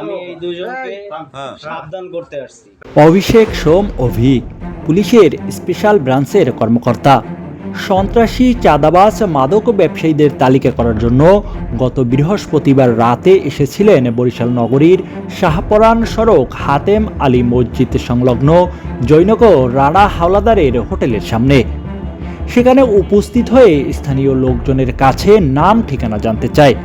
আমি এই দুজনকে সাবধান করতে আসছি। অভিষেক সোম অভিক পুলিশের স্পেশাল ব্রাঞ্চের কর্মকর্তা। সন্ত্রাসী চাঁদাবাজ মাদক ব্যবসায়ীদের তালিকা করার জন্য গত বৃহস্পতিবার রাতে এসেছিলেন বরিশাল নগরীর শাহপরান সড়ক হাতেম আলী মসজিদ সংলগ্ন জৈনগর রানা হাওলাদারের হোটেলের সামনে। সেখানে উপস্থিত হয়ে স্থানীয় লোকজনের কাছে নাম ঠিকানা জানতে চায়।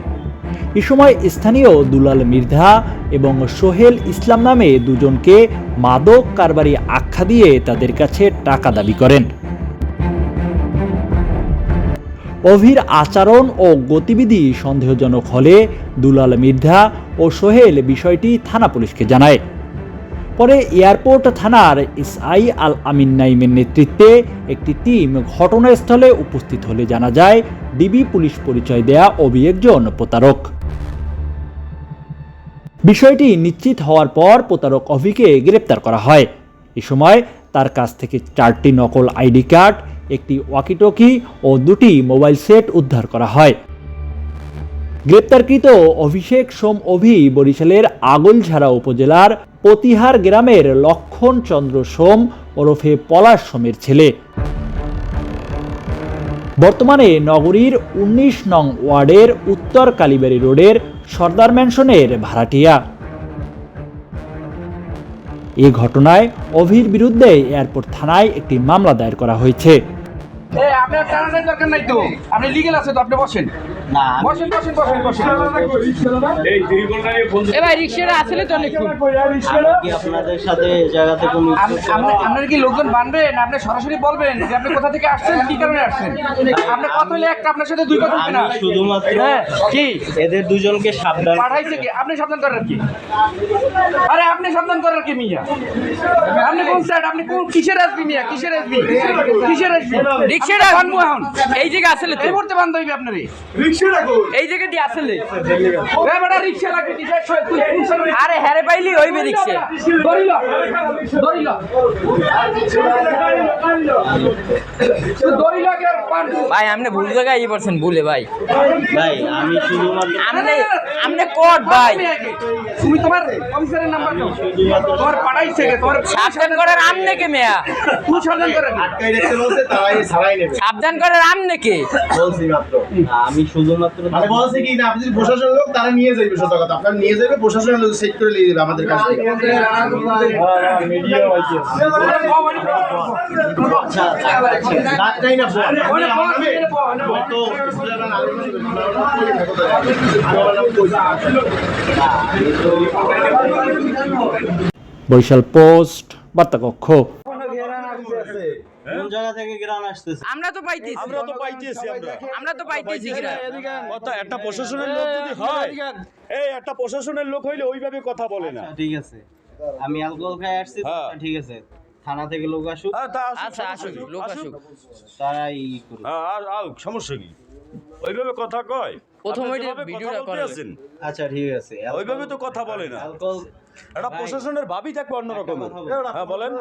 এ সময় স্থানীয় দুলাল মির্ধা এবং সোহেল ইসলাম নামে দুজনকে মাদক কারবারি আখ্যা দিয়ে তাদের কাছে টাকা দাবি করেন। অভির আচরণ ও গতিবিধি সন্দেহজনক হলে দুলাল মির্ধা ও সোহেল বিষয়টি থানা পুলিশকে জানায়। পরে এয়ারপোর্ট থানার এসআই আল আমিন নাইমের নেতৃত্বে একটি টিম ঘটনাস্থলে উপস্থিত হলে জানা যায় ডিবি পুলিশ পরিচয় দেয়া অভি একজন প্রতারক। বিষয়টি নিশ্চিত হওয়ার পর প্রতারক অভিকে গ্রেপ্তার করা হয়। এ সময় তার কাছ থেকে চারটি নকল আইডি কার্ড, একটি ওয়াকিটকি ও দুটি মোবাইল সেট উদ্ধার করা হয়। গ্রেপ্তারকৃত অভিষেক সোম অভি বরিশালের আগলঝাড়া উপজেলার পতিহার গ্রামের লক্ষণ চন্দ্র সোম ওরফে পলাশ সোমের ছেলে। বর্তমানে নগরীর ১৯ নং ওয়ার্ডের উত্তর কালীবাড়ি রোডের সর্দার ম্যানশনের ভাড়াটিয়া। এ ঘটনায় অভির বিরুদ্ধে এয়ারপোর্ট থানায় একটি মামলা দায়ের করা হয়েছে। এই আপনার দরকার নাই তো। আপনি লিগেল আছে তো আপনি বসেন। বসেন বসেন বসেন বসেন। এ ভাই রিক্সাটা আসলে তো অনেক কি আপনাদের সাথে জায়গাতে কোনো আপনার কি লোকজন বানবেন? আপনি সরাসরি বলবেন যে আপনি কোথা থেকে আসছেন কি কারণে আসছেন? আপনি কথা হলে একটা আপনার সাথে দুই কথা না। শুধুমাত্র হ্যাঁ কি? এদের দুজনকে সাবধান পাঠাইছে কি? আপনি সাবধান করার কি? আরে আপনি সাবধান করার কি মিয়া? আপনি কোন সাইড আপনি কোন কিসের আসবি মিয়া? কিসের আসবি কিসের আসবি রিক্সাটা বানবো এখন। এই জায়গা আসলে এই মুহূর্তে বান্ধ হইবে আপনারে। এই জায়গা দিয়ে আসলে এ বেটা রিক্সা লাগবে তুই আরে হ্যারে পাইলি হইবে রিক্সা। ধরিল। ধরিল। ধরিল ভাই আপনি ভুল জায়গায় ই করছেন ভুলে ভাই। ভাই আমি শুধুমাত্র আপনি আপনি কোট ভাই। তুমি তোমার অফিসারের নাম্বার দাও। তোমার পাঠাইছে কে তোমার সাবধান করার আমনে কে মেয়া? তুই সাবধান করে সাবধান করার আমনে কে আমি শুধুমাত্র মানে বলছে কি না আপনি যদি প্রশাসনের লোক তারা নিয়ে যাবে সত্য কথা আপনার নিয়ে যাবে প্রশাসনের লোক সেট করে নিয়ে যাবে আমাদের কাছ আচ্ছা আচ্ছা আমি- আমি বরিশাল পোস্ট বার্তা কক্ষ কোন জায়গা থেকে গ্রাম আসতেছে? আমরা তো পাইতেছি। আমরা তো পাইতেছি আমরা। আমরা তো পাইতেছি কথা একটা প্রশাসনের লোক যদি হয় এই একটা প্রশাসনের লোক হইলে ওইভাবে কথা বলে না। আচ্ছা, ঠিক আছে। আমি অ্যালকোহল খাই আসছি হ্যাঁ। ঠিক আছে। থানা থেকে লোক আসুক। হ্যাঁ, আচ্ছা আসুক লোক আসুক। তারা ই করুক। হ্যাঁ, সমস্যা কি? ওইভাবে কথা কয়? প্রথম ভিডিওটা বলতে আচ্ছা ঠিক আছে। ওইভাবে তো কথা বলে না। এটা একটা প্রশাসনের ভাবই থাকবে অন্যরকম। হ্যাঁ বলেন।